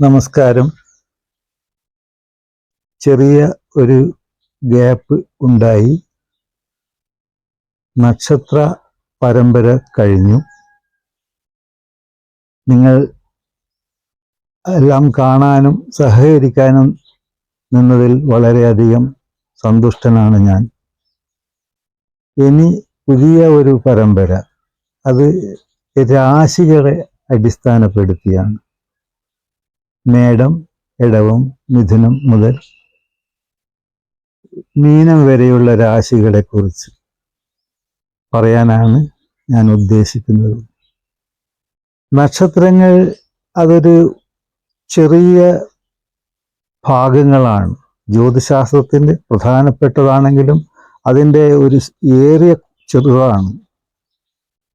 നമസ്കാരം. ചെറിയ ഒരു ഗ്യാപ്പ് ഉണ്ടായി. നക്ഷത്ര പരമ്പര കഴിഞ്ഞു. നിങ്ങൾ എല്ലാം കാണാനും സഹകരിക്കാനും നിന്നതിൽ വളരെയധികം സന്തുഷ്ടനാണ് ഞാൻ. ഇനി പുതിയ ഒരു പരമ്പര. അത് രാശികളെ അടിസ്ഥാനപ്പെടുത്തിയാണ്. മേടം ഇടവം മിഥുനം മുതൽ മീനം വരെയുള്ള രാശികളെ കുറിച്ച് പറയാനാണ് ഞാൻ ഉദ്ദേശിക്കുന്നത്. നക്ഷത്രങ്ങൾ അതൊരു ചെറിയ ഭാഗങ്ങളാണ്. ജ്യോതിശാസ്ത്രത്തിന്റെ പ്രധാനപ്പെട്ടതാണെങ്കിലും അതിന്റെ ഒരു ഏറിയ ചെറുതാണ്.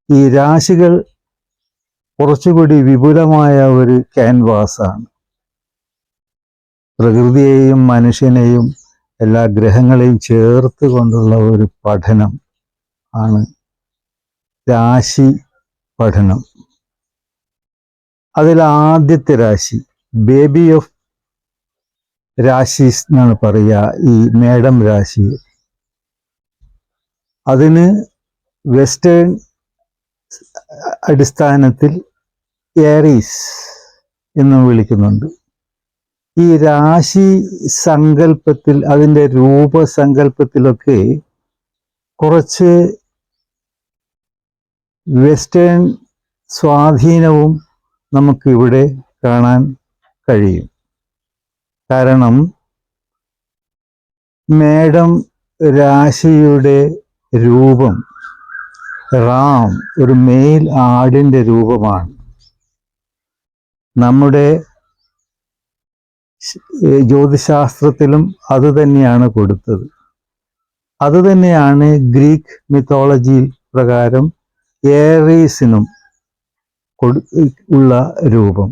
ഈ രാശികൾ കുറച്ചുകൂടി വിപുലമായ ഒരു ക്യാൻവാസാണ്. പ്രകൃതിയെയും മനുഷ്യനെയും എല്ലാ ഗ്രഹങ്ങളെയും ചേർത്ത് കൊണ്ടുള്ള ഒരു പഠനം ആണ് രാശി പഠനം. അതിൽ ആദ്യത്തെ രാശി ബേബി ഓഫ് രാശീസ് എന്നാണ് പറയുക ഈ മേഡം രാശി. അതിന് വെസ്റ്റേൺ അടിസ്ഥാനത്തിൽ ഏറീസ് എന്നും വിളിക്കുന്നുണ്ട്. ഈ രാശി സങ്കല്പത്തിൽ അതിന്റെ രൂപസങ്കല്പത്തിലൊക്കെ കുറച്ച് വെസ്റ്റേൺ സ്വാധീനവും നമുക്കിവിടെ കാണാൻ കഴിയും. കാരണം മേടം രാശിയുടെ രൂപം റാം ഒരു മെയിൽ ആടിന്റെ രൂപമാണ്. നമ്മുടെ ജ്യോതിശാസ്ത്രത്തിലും അത് തന്നെയാണ് കൊടുത്തത്. അത് തന്നെയാണ് ഗ്രീക്ക് മിത്തോളജിയിൽ പ്രകാരം ഏറീസിനും ഉള്ള രൂപം.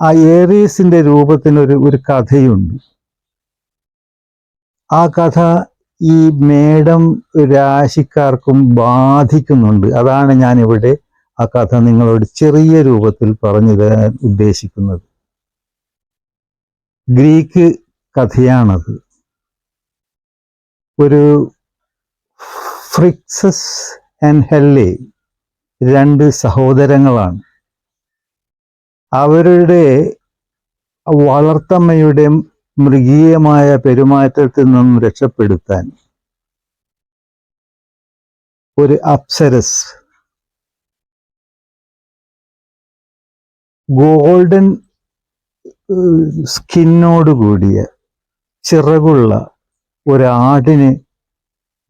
ആ ഏറീസിന്റെ രൂപത്തിനൊരു ഒരു കഥയുണ്ട്. ആ കഥ ഈ മേടം രാശിക്കാർക്കും ബാധിക്കുന്നുണ്ട്. അതാണ് ഞാനിവിടെ ആ കഥ നിങ്ങളോട് ചെറിയ രൂപത്തിൽ പറഞ്ഞു തരാൻ ഉദ്ദേശിക്കുന്നത്. ഗ്രീക്ക് കഥയാണത്. ഒരു ഫ്രിക്സസ് ആൻഡ് ഹെല്ലെ രണ്ട് സഹോദരങ്ങളാണ്. അവരുടെ വളർത്തമ്മയുടെ മൃഗീയമായ പെരുമാറ്റത്തിൽ നിന്നും രക്ഷപ്പെടുത്താൻ ഒരു അപ്സരസ് ഗോൾഡൻ സ്കിന്നോട് കൂടിയ ചിറകുള്ള ഒരാടിനെ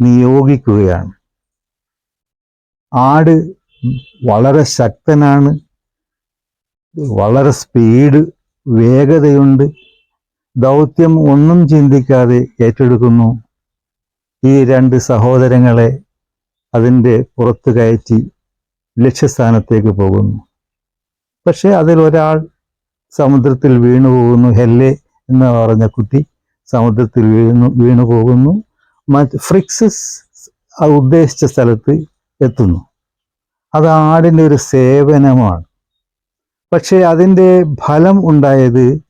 നിയോഗിക്കുകയാണ്. ആട് വളരെ ശക്തനാണ്. വളരെ സ്പീഡ് വേഗതയുണ്ട്. ദൗത്യം ഒന്നും ചിന്തിക്കാതെ ഏറ്റെടുക്കുന്നു. ഈ രണ്ട് സഹോദരങ്ങളെ അതിന്റെ പുറത്ത് കയറ്റി ലക്ഷ്യസ്ഥാനത്തേക്ക് പോകുന്നു. പക്ഷേ അതിൽ ഒരാൾ സമുദ്രത്തിൽ വീണു പോകുന്നു ഹെല്ലെ എന്ന് പറഞ്ഞ കുട്ടി സമുദ്രത്തിൽ വീണു വീണു പോകുന്നു. ഫ്രിക്സസ് ഉദ്ദേശിച്ച സ്ഥലത്ത് എത്തുന്നു. അത് ആടിന്റെ ഒരു സേവനമാണ്. പക്ഷേ അതിന്റെ ഫലം ഉണ്ടായത്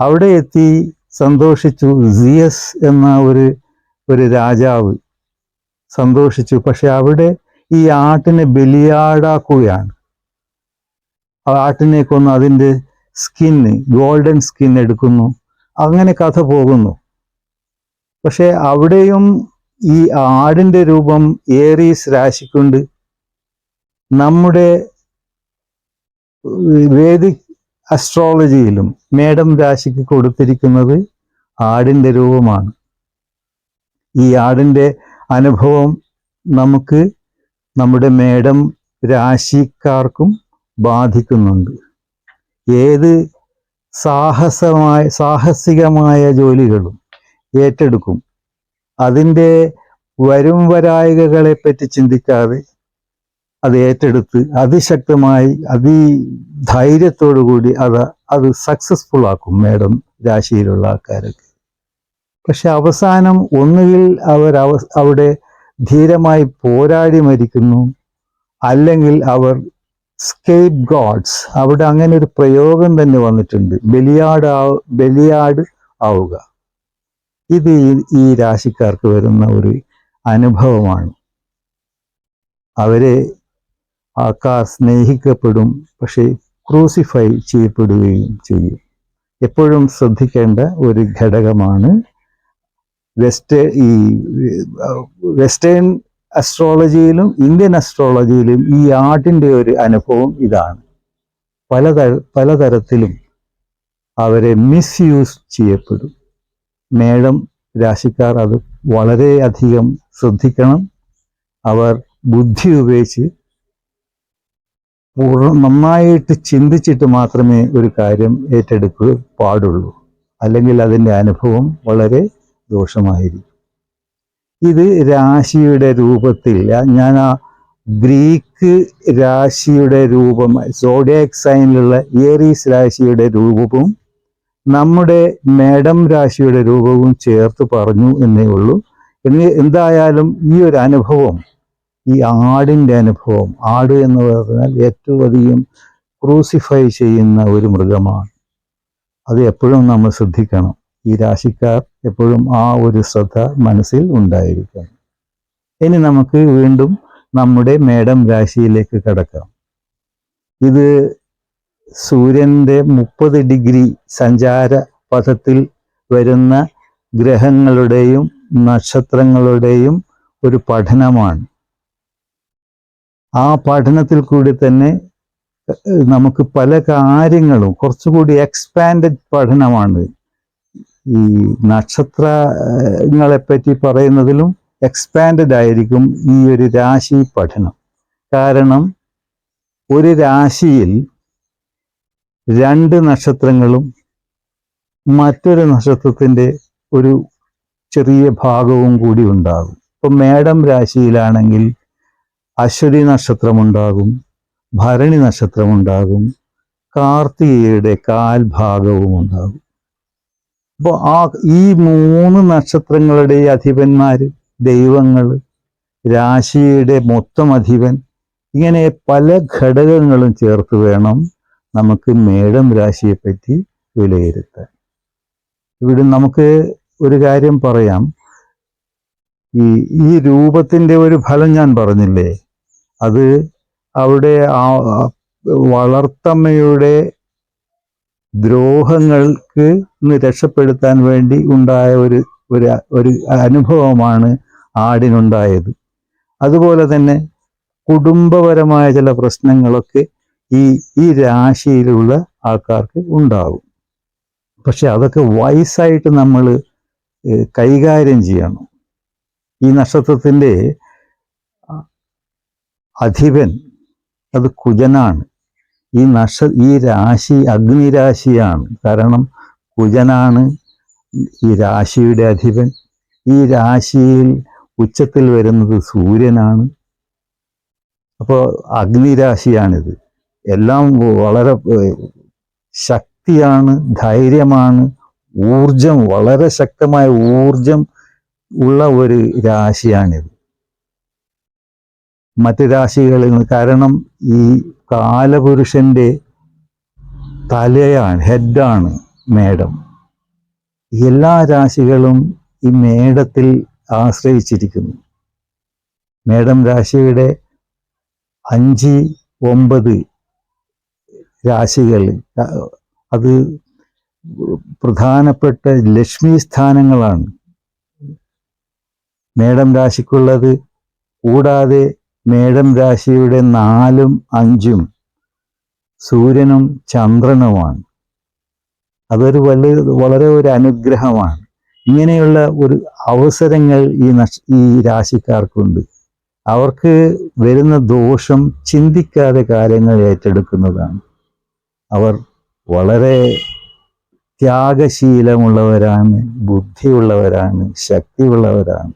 അവിടെ എത്തി സന്തോഷിച്ചു സിയസ് എന്ന ഒരു ഒരു രാജാവ് സന്തോഷിച്ചു. പക്ഷെ അവിടെ ഈ ആട്ടിനെ ബലിയാടാക്കുകയാണ്. ആ ആട്ടിനെ കൊന്ന് അതിന്റെ സ്കിന്ന് ഗോൾഡൻ സ്കിൻ എടുക്കുന്നു. അങ്ങനെ കഥ പോകുന്നു. പക്ഷെ അവിടെയും ഈ ആടിന്റെ രൂപം ഏറീസ് രാശിക്കുണ്ട്. നമ്മുടെ വേദിക് അസ്ട്രോളജിയിലും മേഡം രാശിക്ക് കൊടുത്തിരിക്കുന്നത് ആടിന്റെ രൂപമാണ്. ഈ ആടിന്റെ അനുഭവം നമുക്ക് നമ്മുടെ മേഡം രാശിക്കാർക്കും ബാധിക്കുന്നുണ്ട്. ഏത് സാഹസമായ സാഹസികമായ ജോലികളും ഏറ്റെടുക്കും. അതിന്റെ വരും വരായികകളെ പറ്റി ചിന്തിക്കാതെ അത് ഏറ്റെടുത്ത് അതിശക്തമായി അതിധൈര്യത്തോടു കൂടി അത് അത് സക്സസ്ഫുൾ ആക്കും മേഡം രാശിയിലുള്ള ആൾക്കാരൊക്കെ. പക്ഷെ അവസാനം ഒന്നുകിൽ അവർ അവ അവിടെ ധീരമായി പോരാടി മരിക്കുന്നു അല്ലെങ്കിൽ അവർ സ്കേപ്പ് ഗോഡ്സ് അവിടെ അങ്ങനെ ഒരു പ്രയോഗം തന്നെ വന്നിട്ടുണ്ട്. ബലിയാട് ബലിയാട് ആവുക. ഇത് ഈ- രാശിക്കാർക്ക് വരുന്ന ഒരു അനുഭവമാണ്. അവരെ ആൾക്കാർ സ്നേഹിക്കപ്പെടും പക്ഷേ ക്രൂസിഫൈ ചെയ്യപ്പെടുകയും ചെയ്യും. എപ്പോഴും ശ്രദ്ധിക്കേണ്ട ഒരു ഘടകമാണ് വെസ്റ്റ് ഈ വെസ്റ്റേൺ അസ്ട്രോളജിയിലും ഇന്ത്യൻ അസ്ട്രോളജിയിലും ഈ ആട്ടിന്റെ ഒരു അനുഭവം ഇതാണ്. പലതര പലതരത്തിലും അവരെ മിസ്യൂസ് ചെയ്യപ്പെടും. മേടം രാശിക്കാർ അത് വളരെയധികം ശ്രദ്ധിക്കണം. അവർ ബുദ്ധി ഉപയോഗിച്ച് പൂർണ നന്നായിട്ട് ചിന്തിച്ചിട്ട് മാത്രമേ ഒരു കാര്യം ഏറ്റെടുക്കുക പാടുള്ളൂ. അല്ലെങ്കിൽ അതിന്റെ അനുഭവം വളരെ ദോഷമായിരിക്കും. ഇത് രാശിയുടെ രൂപത്തിൽ ഞാൻ ആ ഗ്രീക്ക് രാശിയുടെ രൂപം സോഡിയാക് സൈനിലുള്ള ഏറീസ് രാശിയുടെ രൂപവും നമ്മുടെ മേഡം രാശിയുടെ രൂപവും ചേർത്ത് പറഞ്ഞു എന്നേ ഉള്ളൂ. എന്ന് എന്തായാലും ഈ ഒരു അനുഭവം ഈ ആടിന്റെ അനുഭവം ആട് എന്ന് പറഞ്ഞാൽ ഏറ്റവും അധികം ക്രൂസിഫൈ ചെയ്യുന്ന ഒരു മൃഗമാണ്. അത് എപ്പോഴും നമ്മൾ ശ്രദ്ധിക്കണം. ഈ രാശിക്കാർ എപ്പോഴും ആ ഒരു ശ്രദ്ധ മനസ്സിൽ ഉണ്ടായിരിക്കണം. ഇനി നമുക്ക് വീണ്ടും നമ്മുടെ മേടം രാശിയിലേക്ക് കടക്കാം. ഇത് സൂര്യന്റെ മുപ്പത് ഡിഗ്രി സഞ്ചാര പഥത്തിൽ വരുന്ന ഗ്രഹങ്ങളുടെയും നക്ഷത്രങ്ങളുടെയും ഒരു പഠനമാണ്. ആ പഠനത്തിൽ കൂടി തന്നെ നമുക്ക് പല കാര്യങ്ങളും കുറച്ചുകൂടി എക്സ്പാൻഡഡ് പഠനമാണ്. ഈ നക്ഷത്രങ്ങളെ പറ്റി പറയുന്നതിലും എക്സ്പാൻഡഡ് ആയിരിക്കും ഈ ഒരു രാശി പഠനം. കാരണം ഒരു രാശിയിൽ രണ്ട് നക്ഷത്രങ്ങളും മറ്റൊരു നക്ഷത്രത്തിന്റെ ഒരു ചെറിയ ഭാഗവും കൂടി ഉണ്ടാകും. ഇപ്പം മേടം രാശിയിലാണെങ്കിൽ അശ്വതി നക്ഷത്രമുണ്ടാകും ഭരണി നക്ഷത്രമുണ്ടാകും കാർത്തികയുടെ കാൽഭാഗവും ഉണ്ടാകും. അപ്പോൾ ആ ഈ മൂന്ന് നക്ഷത്രങ്ങളുടെ അധിപന്മാര് ദൈവങ്ങൾ രാശിയുടെ മൊത്തം അധിപൻ ഇങ്ങനെ പല ഘടകങ്ങളും ചേർത്ത് വേണം നമുക്ക് മേടം രാശിയെപ്പറ്റി വിലയിരുത്താൻ. ഇവിടെ നമുക്ക് ഒരു കാര്യം പറയാം. ഈ ഈ രൂപത്തിന്റെ ഒരു ഫലം ഞാൻ പറഞ്ഞില്ലേ? അത് അവിടെ ആ വളർത്തമ്മയുടെ ദ്രോഹങ്ങൾക്ക് രക്ഷപ്പെടുത്താൻ വേണ്ടി ഉണ്ടായ ഒരു ഒരു ഒരു അനുഭവമാണ് ആടിനുണ്ടായത്. അതുപോലെ തന്നെ കുടുംബപരമായ ചില പ്രശ്നങ്ങളൊക്കെ ഈ ഈ രാശിയിലുള്ള ആൾക്കാർക്ക് ഉണ്ടാകും പക്ഷെ അതൊക്കെ വയസ്സായിട്ട് നമ്മൾ കൈകാര്യം ചെയ്യണം. ഈ നക്ഷത്രത്തിന്റെ അധിപൻ അത് കുജനാണ്. ഈ നക്ഷ ഈ രാശി അഗ്നിരാശിയാണ്. കാരണം കുജനാണ് ഈ രാശിയുടെ അധിപൻ. ഈ രാശിയിൽ ഉച്ചത്തിൽ വരുന്നത് സൂര്യനാണ്. അപ്പോൾ അഗ്നിരാശിയാണിത്. എല്ലാം വളരെ ശക്തിയാണ് ധൈര്യമാണ് ഊർജം വളരെ ശക്തമായ ഊർജം ഉള്ള ഒരു രാശിയാണിത്. മറ്റ് രാശികളിൽ നിന്ന് കാരണം ഈ കാലപുരുഷന്റെ തലയാണ് ഹെഡാണ് മേടം. എല്ലാ രാശികളും ഈ മേടത്തിൽ ആശ്രയിച്ചിരിക്കുന്നു. മേടം രാശിയുടെ അഞ്ച് ഒമ്പത് രാശികൾ അത് പ്രധാനപ്പെട്ട ലക്ഷ്മി സ്ഥാനങ്ങളാണ്. മേടം രാശിക്കുള്ളത് കൂടാതെ മേടം രാശിയുടെ നാലും അഞ്ചും സൂര്യനും ചന്ദ്രനുമാണ്. അതൊരു വലിയ വളരെ ഒരു അനുഗ്രഹമാണ്. ഇങ്ങനെയുള്ള ഒരു അവസരങ്ങൾ ഈ നക്ഷ ഈ രാശിക്കാർക്കുണ്ട്. അവർക്ക് വരുന്ന ദോഷം ചിന്തിക്കാതെ കാര്യങ്ങൾ ഏറ്റെടുക്കുന്നതാണ്. അവർ വളരെ ത്യാഗശീലമുള്ളവരാണ് ബുദ്ധിയുള്ളവരാണ് ശക്തിയുള്ളവരാണ്.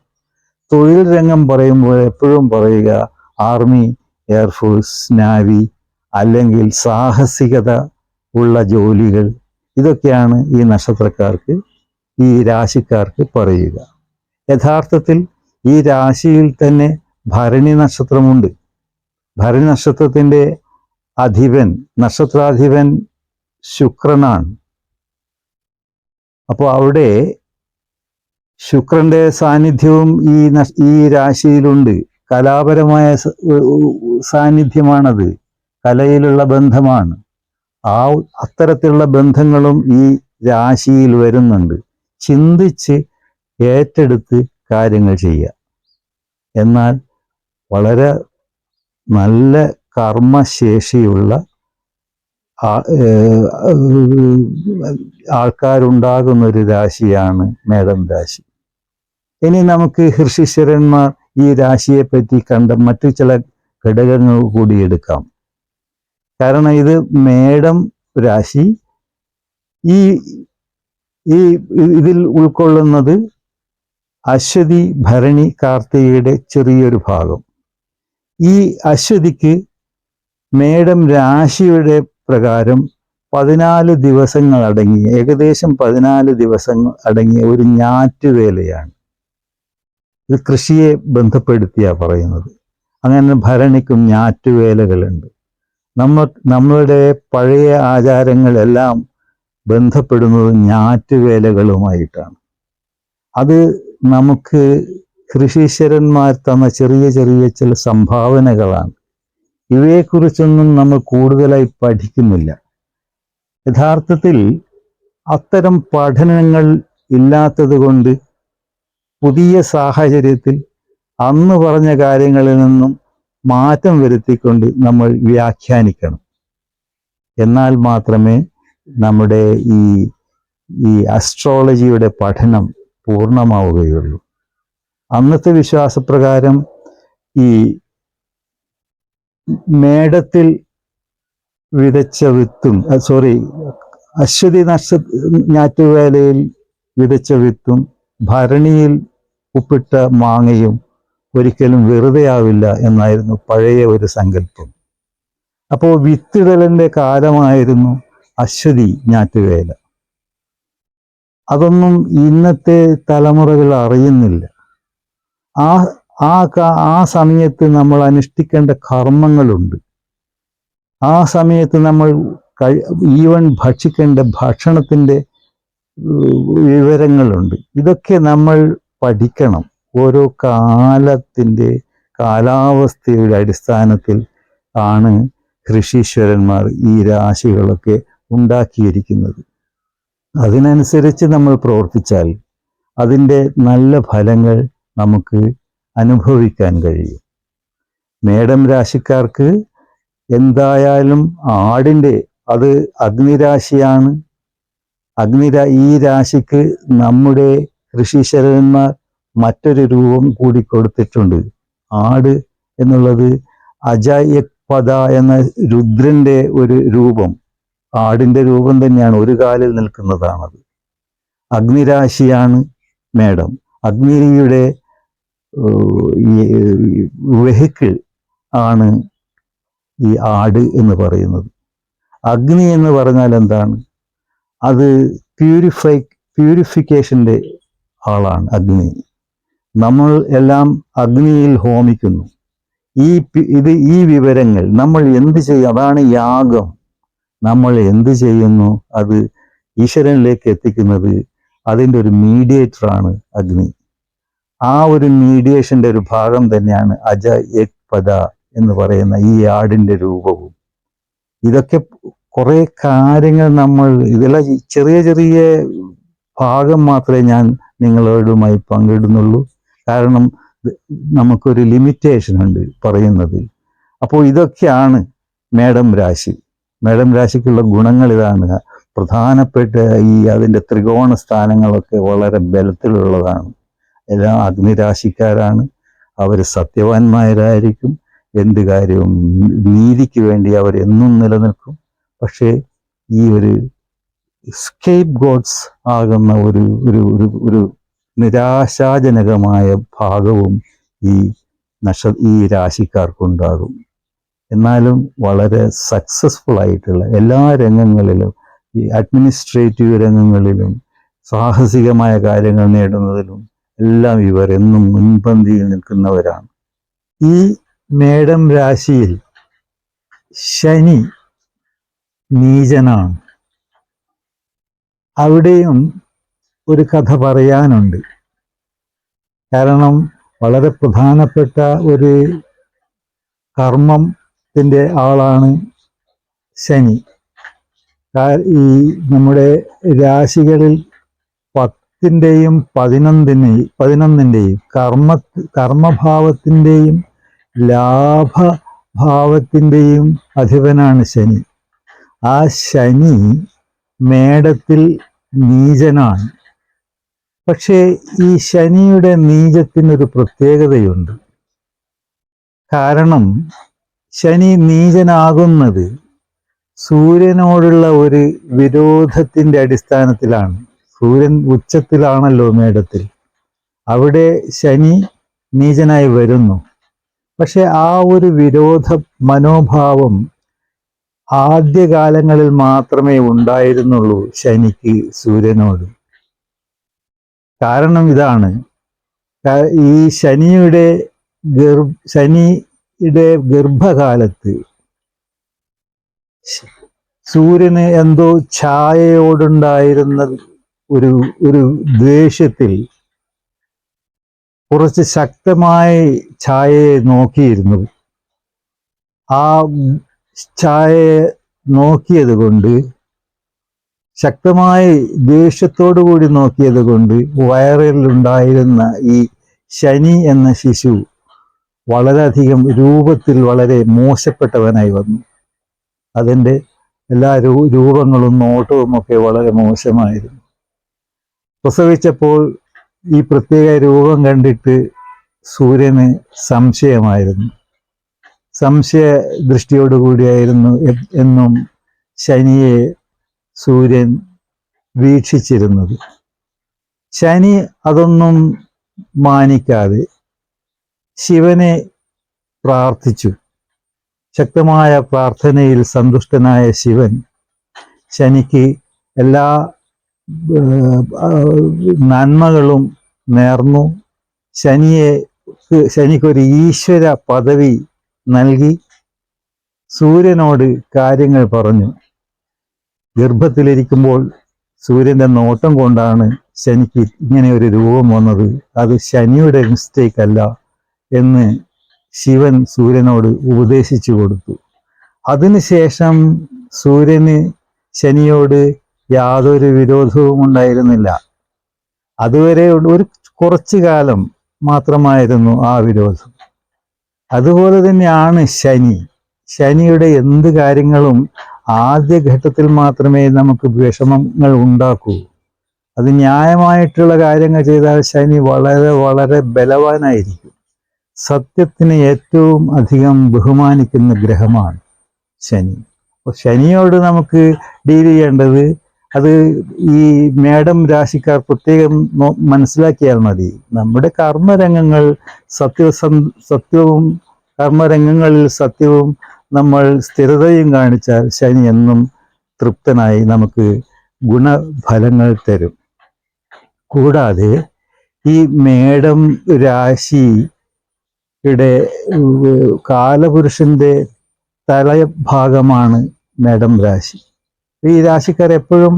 തൊഴിൽ രംഗം പറയുമ്പോൾ എപ്പോഴും പറയുക ആർമി എയർഫോഴ്സ് നാവി അല്ലെങ്കിൽ സാഹസികത ഉള്ള ജോലികൾ. ഇതൊക്കെയാണ് ഈ നക്ഷത്രക്കാർക്ക് ഈ രാശിക്കാർക്ക് പറയുക. യഥാർത്ഥത്തിൽ ഈ രാശിയിൽ തന്നെ ഭരണി നക്ഷത്രമുണ്ട്. ഭരണി നക്ഷത്രത്തിന്റെ അധിപൻ നക്ഷത്രാധിപൻ ശുക്രനാണ്. അപ്പോൾ അവിടെ ശുക്രന്റെ സാന്നിധ്യവും ഈ ഈ രാശിയിലുണ്ട്. കലാപരമായ സാന്നിധ്യമാണത്. കലയിലുള്ള ബന്ധമാണ്. ആ അത്തരത്തിലുള്ള ബന്ധങ്ങളും ഈ രാശിയിൽ വരുന്നുണ്ട്. ചിന്തിച്ച് ഏറ്റെടുത്ത് കാര്യങ്ങൾ ചെയ്യുക. എന്നാൽ വളരെ നല്ല കർമ്മശേഷിയുള്ള ആ- ഏർ ആൾക്കാരുണ്ടാകുന്ന ഒരു രാശിയാണ് മേടം രാശി. ഇനി നമുക്ക് ഋഷീശ്വരന്മാർ ഈ രാശിയെപ്പറ്റി കണ്ട മറ്റു ചില ഘടകങ്ങൾ കൂടി എടുക്കാം. കാരണം ഇത് മേടം രാശി. ഈ ഈ ഇതിൽ ഉൾക്കൊള്ളുന്നത് അശ്വതി ഭരണി കാർത്തികയുടെ ചെറിയൊരു ഭാഗം. ഈ അശ്വതിക്ക് മേടം രാശിയുടെ പ്രകാരം പതിനാല് ദിവസങ്ങൾ അടങ്ങിയ ഏകദേശം പതിനാല് ദിവസങ്ങൾ അടങ്ങിയ ഒരു ഞാറ്റുവേലയാണ്. ഇത് കൃഷിയെ ബന്ധപ്പെടുത്തിയാ പറയുന്നത്. അങ്ങനെ ഭരണിക്കും ഞാറ്റുവേലകളുണ്ട്. നമ്മ നമ്മളുടെ പഴയ ആചാരങ്ങളെല്ലാം ബന്ധപ്പെടുന്നത് ഞാറ്റുവേലകളുമായിട്ടാണ്. അത് നമുക്ക് കൃഷീശ്വരന്മാർ തന്ന ചെറിയ ചെറിയ ചില സംഭാവനകളാണ്. ഇവയെക്കുറിച്ചൊന്നും നമ്മൾ കൂടുതലായി പഠിക്കുന്നില്ല. യഥാർത്ഥത്തിൽ അത്തരം പഠനങ്ങൾ ഇല്ലാത്തത് കൊണ്ട് പുതിയ സാഹചര്യത്തിൽ അന്ന് പറഞ്ഞ കാര്യങ്ങളിൽ നിന്നും മാറ്റം വരുത്തിക്കൊണ്ട് നമ്മൾ വ്യാഖ്യാനിക്കണം. എന്നാൽ മാത്രമേ നമ്മുടെ ഈ ഈ അസ്ട്രോളജിയുടെ പഠനം പൂർണമാവുകയുള്ളൂ. അന്നത്തെ വിശ്വാസപ്രകാരം ഈ മേടത്തിൽ വിതച്ച വിത്തും സോറി അശ്വതി നക്ഷ ഞാറ്റുവേലയിൽ വിതച്ച വിത്തും ഭരണിയിൽ ഉപ്പിട്ട മാങ്ങയും ഒരിക്കലും വെറുതെയാവില്ല എന്നായിരുന്നു പഴയ ഒരു സങ്കല്പം. അപ്പോൾ വിത്തിടലിന്റെ കാലമായിരുന്നു അശ്വതി ഞാറ്റുവേല. അതൊന്നും ഇന്നത്തെ തലമുറകൾ അറിയുന്നില്ല. ആ ആ ആ സമയത്ത് നമ്മൾ അനുഷ്ഠിക്കേണ്ട കർമ്മങ്ങളുണ്ട്. ആ സമയത്ത് നമ്മൾ കഴി ഈവൻ ഭക്ഷിക്കേണ്ട ഭക്ഷണത്തിന്റെ വിവരങ്ങളുണ്ട്. ഇതൊക്കെ നമ്മൾ പഠിക്കണം. ഓരോ കാലത്തിന്റെ കാലാവസ്ഥയുടെ അടിസ്ഥാനത്തിൽ ആണ് ഋഷീശ്വരന്മാർ ഈ രാശികളൊക്കെ ഉണ്ടാക്കിയിരിക്കുന്നത്. അതിനനുസരിച്ച് നമ്മൾ പ്രവർത്തിച്ചാൽ അതിന്റെ നല്ല ഫലങ്ങൾ നമുക്ക് അനുഭവിക്കാൻ കഴിയും. മേടം രാശിക്കാർക്ക് എന്തായാലും ആടിന്റെ അത് അഗ്നിരാശിയാണ്. അഗ്നിരാ ഈ രാശിക്ക് നമ്മുടെ ഋഷീശ്വരന്മാർ മറ്റൊരു രൂപം കൂടി കൊടുത്തിട്ടുണ്ട്. ആട് എന്നുള്ളത് അജയപദ എന്ന രുദ്രന്റെ ഒരു രൂപം. ആടിന്റെ രൂപം തന്നെയാണ് ഒരു കാലിൽ നിൽക്കുന്നതാണത്. അഗ്നിരാശിയാണ് മേടം. അഗ്നിയുടെ വെഹിക്കിൾ ആണ് ഈ ആട് എന്ന് പറയുന്നത്. അഗ്നി എന്ന് പറഞ്ഞാൽ എന്താണ്? അത് പ്യൂരിഫൈ പ്യൂരിഫിക്കേഷന്റെ ആളാണ് അഗ്നി. നമ്മൾ എല്ലാം അഗ്നിയിൽ ഹോമിക്കുന്നു. ഈ ഇത് ഈ വിവരങ്ങൾ നമ്മൾ എന്ത് ചെയ്യും? അതാണ് യാഗം. നമ്മൾ എന്ത് ചെയ്യുന്നു? അത് ഈശ്വരനിലേക്ക് എത്തിക്കുന്നത് അതിന്റെ ഒരു മീഡിയേറ്ററാണ് അഗ്നി. ആ ഒരു മീഡിയേഷന്റെ ഒരു ഭാഗം തന്നെയാണ് അജ എക് പദ എന്ന് പറയുന്ന ഈ ആടിന്റെ രൂപവും. ഇതൊക്കെ കുറെ കാര്യങ്ങൾ നമ്മൾ ഇതിലെ ചെറിയ ചെറിയ ഭാഗം മാത്രമേ ഞാൻ നിങ്ങളോടുമായി പങ്കിടുന്നുള്ളൂ. കാരണം നമുക്കൊരു ലിമിറ്റേഷൻ ഉണ്ട് പറയുന്നത് അപ്പോൾ ഇതൊക്കെയാണ് മേഡം രാശി. മേഡം രാശിക്കുള്ള ഗുണങ്ങൾ ഇതാണ്. പ്രധാനപ്പെട്ട ഈ അതിന്റെ ത്രികോണ സ്ഥാനങ്ങളൊക്കെ വളരെ ബലത്തിലുള്ളതാണ്. എല്ലാം അഗ്നിരാശിക്കാരാണ്. അവർ സത്യവാന്മാരായിരിക്കും. എന്ത് കാര്യവും നീതിക്ക് വേണ്ടി അവർ എന്നും നിലനിൽക്കും. പക്ഷേ ഈ ഒരു സ്കേപ്പ് ഗോഡ്സ് ആകുന്ന ഒരു ഒരു ഒരു ഒരു നിരാശാജനകമായ ഭാഗവും ഈ നക്ഷ ഈ രാശിക്കാർക്കുണ്ടാകും. എന്നാലും വളരെ സക്സസ്ഫുൾ ആയിട്ടുള്ള എല്ലാ രംഗങ്ങളിലും ഈ അഡ്മിനിസ്ട്രേറ്റീവ് രംഗങ്ങളിലും സാഹസികമായ കാര്യങ്ങൾ നേടുന്നതിലും എല്ലാം ഇവർ എന്നും മുൻപന്തിയിൽ നിൽക്കുന്നവരാണ്. ഈ മേടം രാശിയിൽ ശനി നീചനാണ്. അവിടെയും ഒരു കഥ പറയാനുണ്ട്. കാരണം വളരെ പ്രധാനപ്പെട്ട ഒരു കർമ്മത്തിന്റെ ആളാണ് ശനി. ഈ നമ്മുടെ രാശികളിൽ പത്തിന്റെയും പതിനൊന്നിനെയും പതിനൊന്നിന്റെയും കർമ്മ കർമ്മഭാവത്തിന്റെയും ലാഭഭാവത്തിന്റെയും അധിപനാണ് ശനി. ആ ശനി മേടത്തിൽ നീചനാണ്. പക്ഷേ ഈ ശനിയുടെ നീചത്തിനൊരു പ്രത്യേകതയുണ്ട്. കാരണം ശനി നീചനാകുന്നത് സൂര്യനോടുള്ള ഒരു വിരോധത്തിന്റെ അടിസ്ഥാനത്തിലാണ്. സൂര്യൻ ഉച്ചത്തിലാണല്ലോ മേടത്തിൽ. അവിടെ ശനി നീചനായി വരുന്നു. പക്ഷെ ആ ഒരു വിരോധ മനോഭാവം ആദ്യകാലങ്ങളിൽ മാത്രമേ ഉണ്ടായിരുന്നുള്ളൂ ശനിക്ക് സൂര്യനോട്. കാരണം ഇതാണ്. ഈ ശനിയുടെ ഗർഭ ശനിയുടെ ഗർഭകാലത്ത് സൂര്യന് എന്തോ ഛായയോടുണ്ടായിരുന്ന ഒരു ഒരു ദ്വേഷത്തിൽ കുറച്ച് ശക്തമായി ഛായയെ നോക്കിയിരുന്നു. ആ ഛായയെ നോക്കിയത് കൊണ്ട് ശക്തമായി ദേഷ്യത്തോടു കൂടി നോക്കിയത് കൊണ്ട് വയറിലുണ്ടായിരുന്ന ഈ ശനി എന്ന ശിശു വളരെയധികം രൂപത്തിൽ വളരെ മോശപ്പെട്ടവനായി വന്നു. അതിന്റെ എല്ലാ രൂ രൂപങ്ങളും നോട്ടവും ഒക്കെ വളരെ മോശമായിരുന്നു. പ്രസവിച്ചപ്പോൾ ഈ പ്രത്യേക രൂപം കണ്ടിട്ട് സൂര്യന് സംശയമായിരുന്നു. സംശയ ദൃഷ്ടിയോടുകൂടിയായിരുന്നു എന്നും ശനിയെ സൂര്യൻ വീക്ഷിച്ചിരുന്നത്. ശനി അതൊന്നും മാനിക്കാതെ ശിവനെ പ്രാർത്ഥിച്ചു. ശക്തമായ പ്രാർത്ഥനയിൽ സന്തുഷ്ടനായ ശിവൻ ശനിക്ക് എല്ലാ നന്മകളും നേർന്നു. ശനിയെ ശനിക്കൊരു ഈശ്വര പദവി നൽകി സൂര്യനോട് കാര്യങ്ങൾ പറഞ്ഞു. ഗർഭത്തിലിരിക്കുമ്പോൾ സൂര്യന്റെ നോട്ടം കൊണ്ടാണ് ശനിക്ക് ഇങ്ങനെ ഒരു രൂപം വന്നത്. അത് ശനിയുടെ മിസ്റ്റേക്ക് അല്ല എന്ന് ശിവൻ സൂര്യനോട് ഉപദേശിച്ചു കൊടുത്തു. അതിനുശേഷം സൂര്യന് ശനിയോട് യാതൊരു വിരോധവും ഉണ്ടായിരുന്നില്ല. അതുവരെ ഒരു കുറച്ചു കാലം മാത്രമായിരുന്നു ആ വിരോധം. അതുപോലെ തന്നെയാണ് ശനി. ശനിയുടെ എന്ത് കാര്യങ്ങളും ആദ്യഘട്ടത്തിൽ മാത്രമേ നമുക്ക് വിഷമങ്ങൾ ഉണ്ടാക്കൂ. അത് ന്യായമായിട്ടുള്ള കാര്യങ്ങൾ ചെയ്താൽ ശനി വളരെ വളരെ ബലവാനായിരിക്കും. സത്യത്തിന് ഏറ്റവും അധികം ബഹുമാനിക്കുന്ന ഗ്രഹമാണ് ശനി. അപ്പോൾ ശനിയോട് നമുക്ക് ഡീൽ ചെയ്യേണ്ടത് അത് ഈ മേഡം രാശിക്കാർ പ്രത്യേകം മനസ്സിലാക്കിയാൽ മതി. നമ്മുടെ കർമ്മരംഗങ്ങൾ സത്യസം സത്യവും കർമ്മരംഗങ്ങളിൽ സത്യവും നമ്മൾ സ്ഥിരതയും കാണിച്ചാൽ ശനി എന്നും തൃപ്തനായി നമുക്ക് ഗുണഫലങ്ങൾ തരും. കൂടാതെ ഈ മേടം രാശിയുടെ കാലപുരുഷന്റെ തലഭാഗമാണ് മേടം രാശി. ഈ രാശിക്കാർ എപ്പോഴും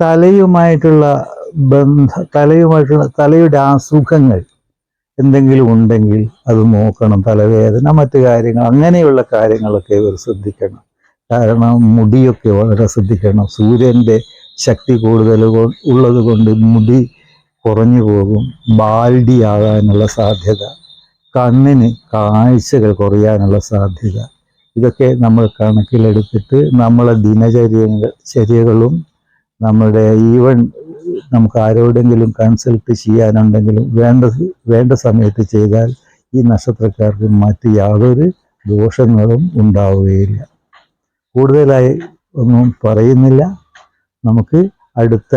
തലയുമായിട്ടുള്ള ബന്ധ തലയുമായിട്ടുള്ള തലയുടെ അസുഖങ്ങൾ എന്തെങ്കിലും ഉണ്ടെങ്കിൽ അത് നോക്കണം. തലവേദന മറ്റു കാര്യങ്ങൾ അങ്ങനെയുള്ള കാര്യങ്ങളൊക്കെ ഇവർ ശ്രദ്ധിക്കണം. കാരണം മുടിയൊക്കെ വളരെ ശ്രദ്ധിക്കണം. സൂര്യന്റെ ശക്തി കൂടുതൽ ഉള്ളത് കൊണ്ട് മുടി കുറഞ്ഞു പോകും. ബാൽഡിയാകാനുള്ള സാധ്യത. കണ്ണിന് കാഴ്ചകൾ കുറയാനുള്ള സാധ്യത. ഇതൊക്കെ നമ്മൾ കണക്കിലെടുത്തിട്ട് നമ്മളെ ദിനചര്യങ്ങൾ ചര്യകളും നമ്മുടെ ഈവൻ നമുക്ക് ആരോടെങ്കിലും കൺസൾട്ട് ചെയ്യാനുണ്ടെങ്കിലും വേണ്ട വേണ്ട സമയത്ത് ചെയ്താൽ ഈ നക്ഷത്രക്കാർക്ക് മറ്റ് യാതൊരു ദോഷങ്ങളും ഉണ്ടാവുകയില്ല. കൂടുതലായി ഒന്നും പറയുന്നില്ല. നമുക്ക് അടുത്ത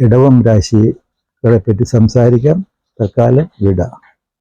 ഇടവം രാശികളെ പറ്റി സംസാരിക്കാം. തൽക്കാലം വിടാം.